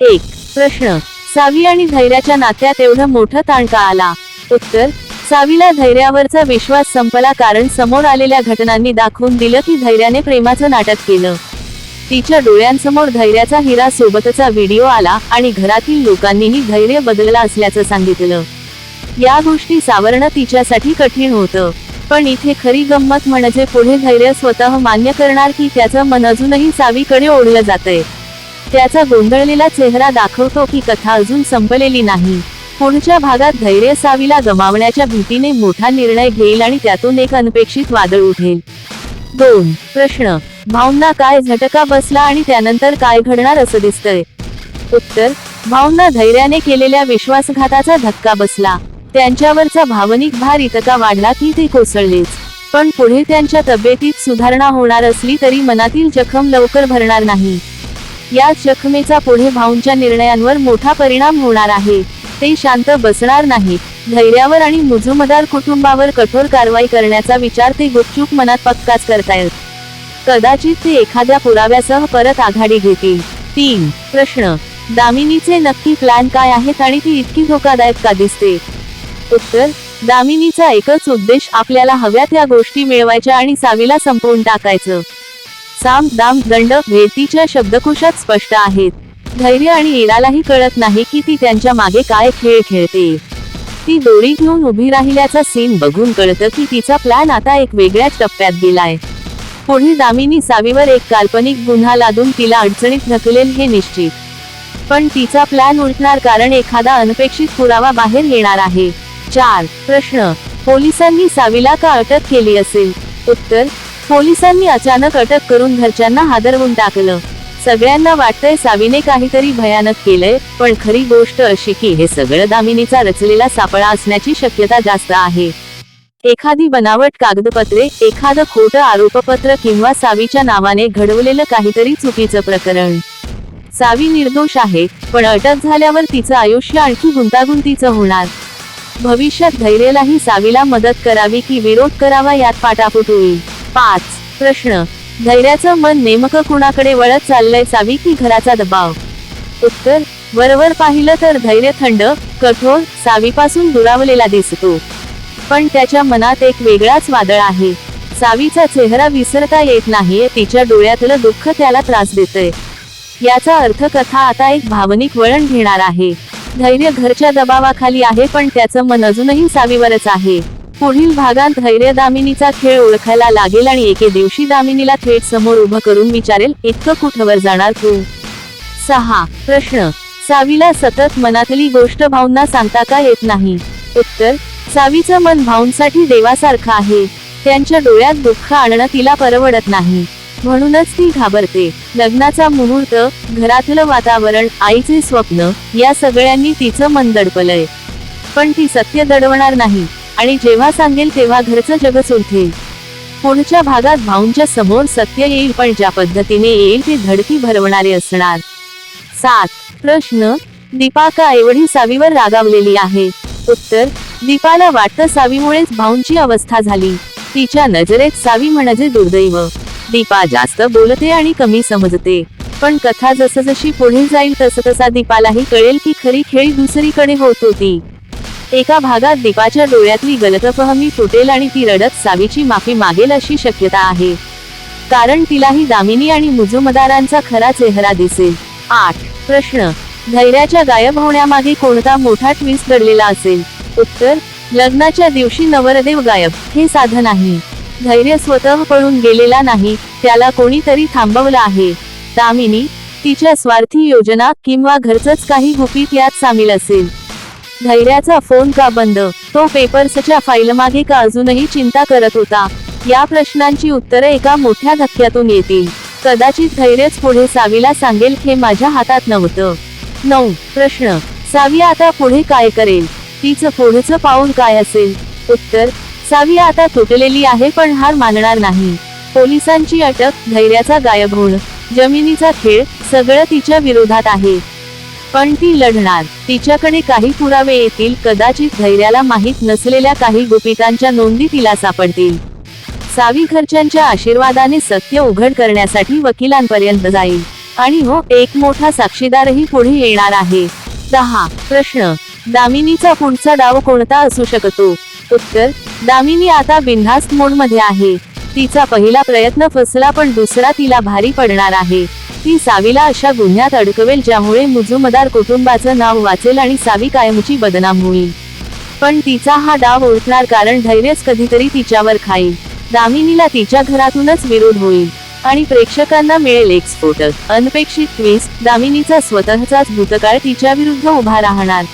एक प्रश्न. सावी आणि धैर्याच्या नात्यात एवढं मोठं ताण का आला? उत्तर सावीला धैर्यावरचा विश्वास संपला कारण समोर आलेल्या घटनांनी दाखवून दिलं की धैर्याने प्रेमाचं नाटक केलं. तिच्या डोळ्यांसमोर धैर्याचा हिरा सोबतचा व्हिडिओ आला आणि घरातील लोकांनीही धैर्य बदलला असल्याचं सांगितलं. या गोष्टी सावरणं तिच्यासाठी कठीण होतं. पण इथे खरी गंमत म्हणजे पुढे धैर्य स्वतः मान्य करणार की त्याचं मन अजूनही सावीकडे ओढलं जातंय. त्याचा गोंधळलेला चेहरा दाखवतो की कथा अजून संपलेली नाही. पुढच्या भागात धैर्य सावीला गमावण्याच्या भीतीने मोठा निर्णय घेईल आणि त्यातून एक अनपेक्षित वादळ उठेल? दोन प्रश्न. भावना काय झटका बसला आणि त्यानंतर काय घडणार असं दिसतंय? उत्तर. भावना धैर्याने केलेल्या विश्वासघाताचा धक्का बसला. त्यांच्यावरचा भावनिक भार इतका वाढला की ते कोसळलेच. पण पुढे त्यांच्या तब्येतीत सुधारणा होणार असली तरी मनातील जखम लवकर भरणार नाही. या जखमेचा पुढे भाऊंच्या निर्णयांवर मोठा परिणाम होणार आहे. ते शांत बसणार नाही. धैर्यावर आणि मुजुमदार कुटुंबावर कठोर कारवाई करण्याचा विचार ते गुपचूप मनात पक्काच करतायत. कदाचित ते एखाद्या पुराव्यासह परत आघाडी घेतील. तीन. प्रश्न. दामिनीचे नक्की प्लॅन काय आहेत आणि ती इतकी धोकादायक का दिसते? उत्तर. दामिनीचा एकच उद्देश आपल्याला हव्या त्या गोष्टी मिळवायच्या आणि सावीला संपवून टाकायचं. साम दाम दंड भेटीच्या शब्दकोशात स्पष्ट आहेत. धैर्य आणि इरालाही कळत नाही की ती त्यांच्या मागे काय खेळ खेळते. ती दोरी घेऊन उभी राहिल्याचा सीन बघून कळतं की तिचा प्लॅन आता एक वेगळ्याच टप्प्यात गेलाय. पुढे दामिनी सावीवर एक काल्पनिक गुन्हा लादून तिला अडचणीत ढकलेल हे निश्चित. पण तिचा प्लॅन उलटणार कारण एखादा अनपेक्षित पुरावा बाहेर येणार आहे. चार प्रश्न. पोलिसांनी सावीला का अटक केली असेल? उत्तर पोलिसांनी अचानक अटक करून घरच्यांना हादरवून टाकलं. सगळ्यांना वाटतंय सावीने काहीतरी भयानक केलंय पण खरी गोष्ट अशी की हे सगळं दामिनीचा रचलेला सापळा असण्याची शक्यता जास्त आहे. एखादी बनावट कागदपत्रे एखादं खोटं आरोपपत्र किंवा सावीच्या नावाने घडवलेलं काहीतरी चुकीचं प्रकरण. सावी निर्दोष आहे पण अटक झाल्यावर तिचं आयुष्य आणखी गुंतागुंतीचं होणार. भविष्यात धैर्यलाही सावीला मदत करावी की विरोध करावा यात पाटापूट होईल पाच. प्रश्न. धैर्याचं मन नेमकं कुणाकडे वळत चाललंय सावी की घराचा दबाव? उत्तर. वरवर पाहिलं तर धैर्य थंड कठोर सावीपासून दुरावलेला दिसतो. पण त्याच्या मनात एक वेगळाच वादळ आहे. सावीचा चेहरा विसरता येत नाहीये तिच्या डोळ्यातलं दुःख त्याला त्रास देतय. याचा अर्थ कथा आता एक भावनिक वळण घेणार आहे. धैर्य घरच्या दबावाखाली आहे पण त्याचं मन अजूनही सावीवरच आहे. पुढील भागात धैर्य दामिनीचा खेळ ओळखायला लागेल आणि एके दिवशी दामिनीला थेट समोर उभं करून विचारेल इतकं कुठवर जाणार तू? सहा. प्रश्न. सावीला सतत मनातली गोष्ट भाऊंना सांगता का येत नाही? उत्तर. सावीचं मन भाऊंसाठी देवासारखं आहे. त्यांच्या डोळ्यात दुःख आणणं तिला परवडत नाही. म्हणूनच ती घाबरते. लग्नाचा मुहूर्त घरातलं वातावरण आईचे स्वप्न या सगळ्यांनी तिचं मन दडपलंय. पण ती सत्य दडवणार नाही. आणि जेव्हा सांगेल तेव्हा घरचं जगच सुरते पुढच्या भागात भाऊंच्या समोर सत्य येईल पण ज्या पद्धतीने येईल ते धडकी भरवणारे असणार. सात. प्रश्न. दीपा का एवढी सावीवर रागावलेली आहे. उत्तर. दीपाला वाटतं सावीमुळेच भाऊंची अवस्था झाली. तिच्या नजरेत सावी म्हणजे दुर्दैव. दीपा जास्त बोलते आणि कमी समजते. पण कथा जसजशी पुढे जाईल तसतसा दीपालाही कळेल की खरी खेळी दुसरीकडे होत होती. एका भागात दीपाच्या डोळ्यातली गलतफहमी फुटेल आणि ती रडत सावीची माफी मागेल अशी शक्यता आहे. कारण तिलाही दामिनी आणि मुजुमदारांचा खरा चेहरा दिसेल. आठ. प्रश्न. धैर्याच्या गायब होण्यामागे कोणता मोठा ट्विस्ट दडलेला असेल? उत्तर. लग्नाच्या दिवशी नवरदेव गायब. हे साधन नाही. धैर्य स्वतः पळून गेलेला नाही. त्याला कोणीतरी थांबवलं आहे. दामिनी तिच्या स्वार्थी योजना किंवा घरचंच काही गुपित यात सामील असेल. धैर्याचा फोन का बंद? तो पेपर्सच्या फाईलमागे का अजूनही चिंता करत होता? या प्रश्नांची उत्तरं एका मोठ्या धक्क्यातून येतील. कदाचित धैर्यच पुढे सावीला सांगेल हे माझ्या हातात नव्हतं. नऊ. प्रश्न. सावी आता पुढे काय करेल? तिचं पुढचं पाऊल काय असेल? उत्तर. सावी आता तुटलेली आहे पण हार मानणार नाही. पोलिसांची अटक धैर्याचा गायब होणं जमिनीचा खेळ सगळं तिच्या विरोधात आहे. पण ती लढणार. तिच्याकडे काही पुरावे येतील कदाचित धैर्याला माहीत नसलेल्या काही गुपितांच्या नोंदी तिला सापडतील. सावीखरच्यांच्या आशीर्वादाने सत्य उघड करण्यासाठी वकिलांपर्यंत जाईल. आणि हो एक मोठा साक्षीदारही पुढे येणार आहे. दहा. प्रश्न. दामिनीचा पुढचा डाव कोणता असू शकतो? उत्तर. दामिनी आता बिनधास्त मोडमध्ये आहे. तिचा पहिला प्रयत्न फसला पण दुसरा तिला भारी पडणार आहे. ती सावीला अशा गुन्ह्यात अडकवेल ज्यामुळे मुजुमदार कुटुंबाचं नाव वाचेल आणि सावी कायमची बदनाम होईल. पण तिचा हा डाव ओळखणार कारण धैर्यच कधीतरी तिच्यावर खाईल. दामिनीला तिच्या घरातूनच विरोध होईल. आणि प्रेक्षकांना मिळेल एक स्फोटक. अनपेक्षित ट्विस्ट दामिनीचा स्वतःचाच भूतकाळ तिच्या विरुद्ध उभा राहणार.